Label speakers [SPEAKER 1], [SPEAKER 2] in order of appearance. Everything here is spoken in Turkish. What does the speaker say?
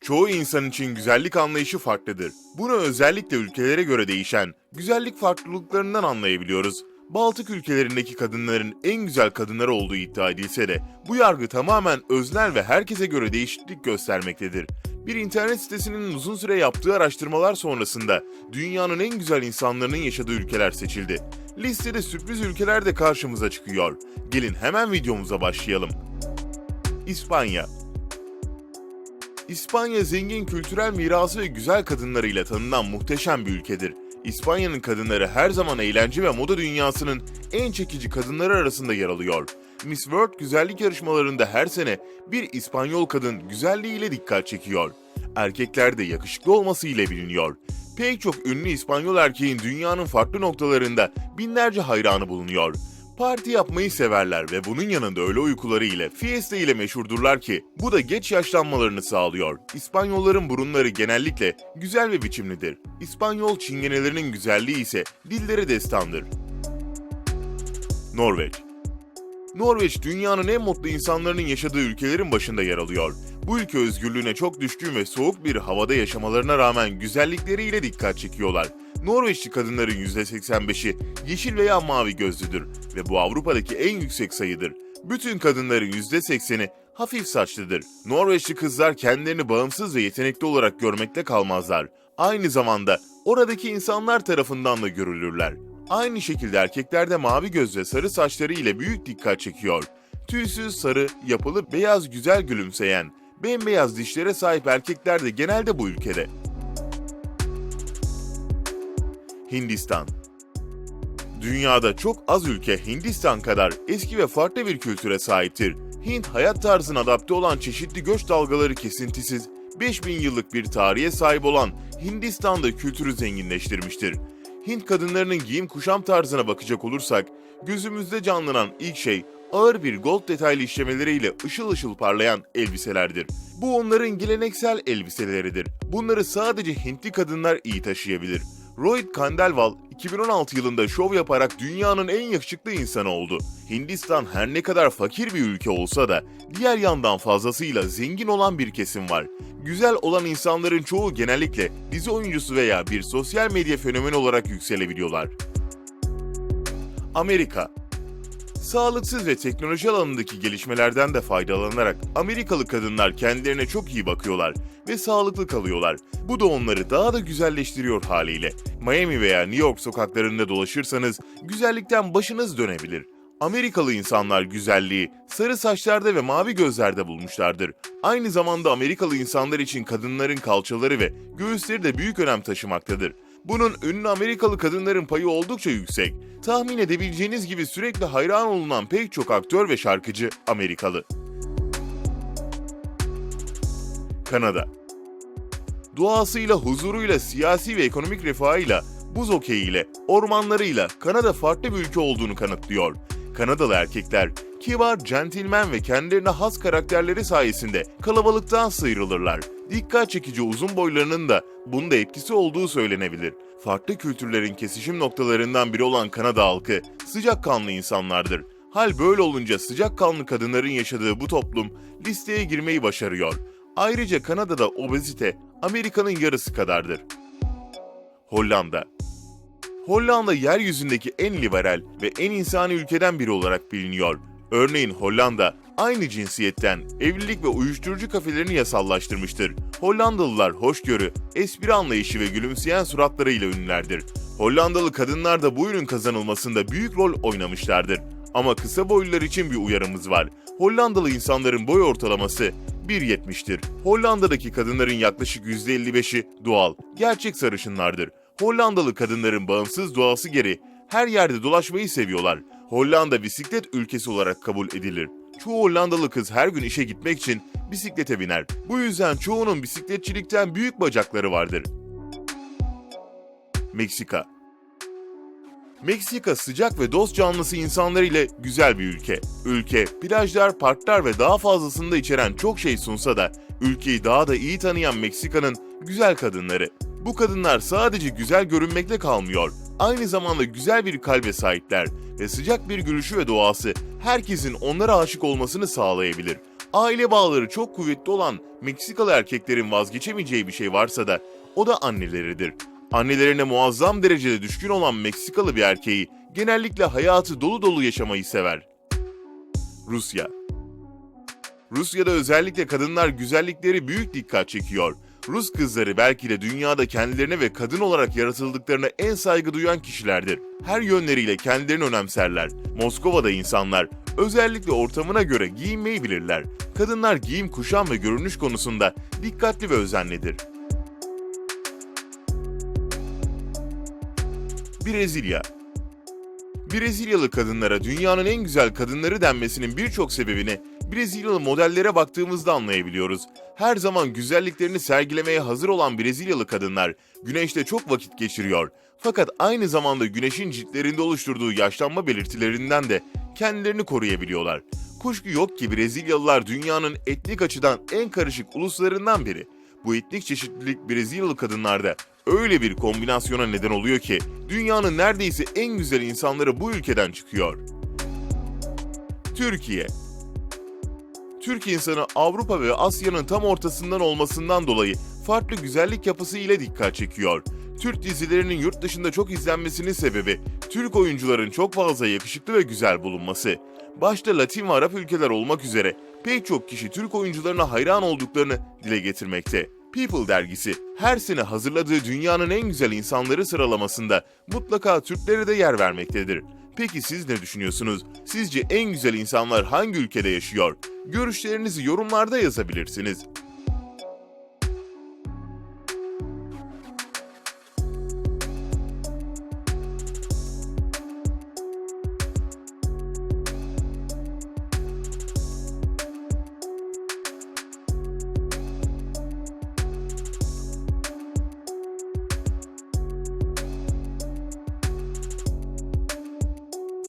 [SPEAKER 1] Çoğu insan için güzellik anlayışı farklıdır. Bunu özellikle ülkelere göre değişen güzellik farklılıklarından anlayabiliyoruz. Baltık ülkelerindeki kadınların en güzel kadınları olduğu iddia edilse de bu yargı tamamen öznel ve herkese göre değişiklik göstermektedir. Bir internet sitesinin uzun süre yaptığı araştırmalar sonrasında dünyanın en güzel insanlarının yaşadığı ülkeler seçildi. Listede sürpriz ülkeler de karşımıza çıkıyor. Gelin hemen videomuza başlayalım. İspanya İspanya zengin kültürel mirası ve güzel kadınlarıyla tanınan muhteşem bir ülkedir. İspanya'nın kadınları her zaman eğlence ve moda dünyasının en çekici kadınları arasında yer alıyor. Miss World güzellik yarışmalarında her sene bir İspanyol kadın güzelliğiyle dikkat çekiyor. Erkekler de yakışıklı olması ile biliniyor. Pek çok ünlü İspanyol erkeğin dünyanın farklı noktalarında binlerce hayranı bulunuyor. Parti yapmayı severler ve bunun yanında öğle uykuları ile fiesta ile meşhurdurlar ki bu da geç yaşlanmalarını sağlıyor. İspanyolların burunları genellikle güzel ve biçimlidir. İspanyol çingenelerinin güzelliği ise dillere destandır. Norveç Norveç dünyanın en mutlu insanların yaşadığı ülkelerin başında yer alıyor. Bu ülke özgürlüğüne çok düşkün ve soğuk bir havada yaşamalarına rağmen güzellikleriyle dikkat çekiyorlar. Norveçli kadınların %85'i yeşil veya mavi gözlüdür ve bu Avrupa'daki en yüksek sayıdır. Bütün kadınların %80'i hafif saçlıdır. Norveçli kızlar kendilerini bağımsız ve yetenekli olarak görmekte kalmazlar. Aynı zamanda oradaki insanlar tarafından da görülürler. Aynı şekilde erkekler de mavi göz ve sarı saçları ile büyük dikkat çekiyor. Tüysüz, sarı, yapılı, beyaz güzel gülümseyen, bembeyaz dişlere sahip erkekler de genelde bu ülkede. Hindistan Dünyada çok az ülke Hindistan kadar eski ve farklı bir kültüre sahiptir. Hint hayat tarzına adapte olan çeşitli göç dalgaları kesintisiz, 5000 yıllık bir tarihe sahip olan Hindistan'da kültürü zenginleştirmiştir. Hint kadınlarının giyim kuşam tarzına bakacak olursak, gözümüzde canlanan ilk şey ağır bir gold detaylı işlemeleriyle ışıl ışıl parlayan elbiselerdir. Bu onların geleneksel elbiseleridir. Bunları sadece Hintli kadınlar iyi taşıyabilir. Rohit Khandelwal 2016 yılında şov yaparak dünyanın en yakışıklı insanı oldu. Hindistan her ne kadar fakir bir ülke olsa da diğer yandan fazlasıyla zengin olan bir kesim var. Güzel olan insanların çoğu genellikle dizi oyuncusu veya bir sosyal medya fenomeni olarak yükselebiliyorlar. Amerika Sağlıksız ve teknoloji alanındaki gelişmelerden de faydalanarak Amerikalı kadınlar kendilerine çok iyi bakıyorlar ve sağlıklı kalıyorlar. Bu da onları daha da güzelleştiriyor haliyle. Miami veya New York sokaklarında dolaşırsanız güzellikten başınız dönebilir. Amerikalı insanlar güzelliği sarı saçlarda ve mavi gözlerde bulmuşlardır. Aynı zamanda Amerikalı insanlar için kadınların kalçaları ve göğüsleri de büyük önem taşımaktadır. Bunun ünlü Amerikalı kadınların payı oldukça yüksek. Tahmin edebileceğiniz gibi sürekli hayran olunan pek çok aktör ve şarkıcı Amerikalı. Kanada Doğasıyla, huzuruyla, siyasi ve ekonomik refahıyla, buz okeyiyle, ormanlarıyla Kanada farklı bir ülke olduğunu kanıtlıyor. Kanadalı erkekler kibar, centilmen ve kendilerine has karakterleri sayesinde kalabalıktan sıyrılırlar. Dikkat çekici uzun boylarının da bunda etkisi olduğu söylenebilir. Farklı kültürlerin kesişim noktalarından biri olan Kanada halkı sıcakkanlı insanlardır. Hal böyle olunca sıcakkanlı kadınların yaşadığı bu toplum listeye girmeyi başarıyor. Ayrıca Kanada'da obezite Amerika'nın yarısı kadardır. Hollanda Hollanda yeryüzündeki en liberal ve en insani ülkeden biri olarak biliniyor. Örneğin Hollanda aynı cinsiyetten evlilik ve uyuşturucu kafelerini yasallaştırmıştır. Hollandalılar hoşgörü, espri anlayışı ve gülümseyen suratlarıyla ünlülerdir. Hollandalı kadınlar da bu ürün kazanılmasında büyük rol oynamışlardır. Ama kısa boylular için bir uyarımız var. Hollandalı insanların boy ortalaması 1.70'tir. Hollanda'daki kadınların yaklaşık %55'i doğal, gerçek sarışınlardır. Hollandalı kadınların bağımsız doğası gereği her yerde dolaşmayı seviyorlar. Hollanda bisiklet ülkesi olarak kabul edilir. Çoğu Hollandalı kız her gün işe gitmek için bisiklete biner. Bu yüzden çoğunun bisikletçilikten büyük bacakları vardır. Meksika Meksika sıcak ve dost canlısı insanlarıyla güzel bir ülke. Ülke, plajlar, parklar ve daha fazlasını da içeren çok şey sunsa da ülkeyi daha da iyi tanıyan Meksika'nın güzel kadınları. Bu kadınlar sadece güzel görünmekle kalmıyor, aynı zamanda güzel bir kalbe sahipler ve sıcak bir gülüşü ve doğası herkesin onlara aşık olmasını sağlayabilir. Aile bağları çok kuvvetli olan Meksikalı erkeklerin vazgeçemeyeceği bir şey varsa da o da anneleridir. Annelerine muazzam derecede düşkün olan Meksikalı bir erkeği genellikle hayatı dolu dolu yaşamayı sever. Rusya Rusya'da özellikle kadınlar güzellikleri büyük dikkat çekiyor. Rus kızları belki de dünyada kendilerine ve kadın olarak yaratıldıklarına en saygı duyan kişilerdir. Her yönleriyle kendilerini önemserler. Moskova'da insanlar özellikle ortamına göre giyinmeyi bilirler. Kadınlar giyim, kuşam ve görünüş konusunda dikkatli ve özenlidir. Brezilya Brezilyalı kadınlara dünyanın en güzel kadınları denmesinin birçok sebebini Brezilyalı modellere baktığımızda anlayabiliyoruz. Her zaman güzelliklerini sergilemeye hazır olan Brezilyalı kadınlar güneşte çok vakit geçiriyor. Fakat aynı zamanda güneşin ciltlerinde oluşturduğu yaşlanma belirtilerinden de kendilerini koruyabiliyorlar. Kuşku yok ki Brezilyalılar dünyanın etnik açıdan en karışık uluslarından biri. Bu etnik çeşitlilik Brezilyalı kadınlarda öyle bir kombinasyona neden oluyor ki dünyanın neredeyse en güzel insanları bu ülkeden çıkıyor. Türkiye Türk insanı Avrupa ve Asya'nın tam ortasından olmasından dolayı farklı güzellik yapısı ile dikkat çekiyor. Türk dizilerinin yurt dışında çok izlenmesinin sebebi Türk oyuncuların çok fazla yakışıklı ve güzel bulunması. Başta Latin ve Arap ülkeler olmak üzere pek çok kişi Türk oyuncularına hayran olduklarını dile getirmekte. People dergisi her sene hazırladığı dünyanın en güzel insanları sıralamasında mutlaka Türklere de yer vermektedir. Peki siz ne düşünüyorsunuz? Sizce en güzel insanlar hangi ülkede yaşıyor? Görüşlerinizi yorumlarda yazabilirsiniz.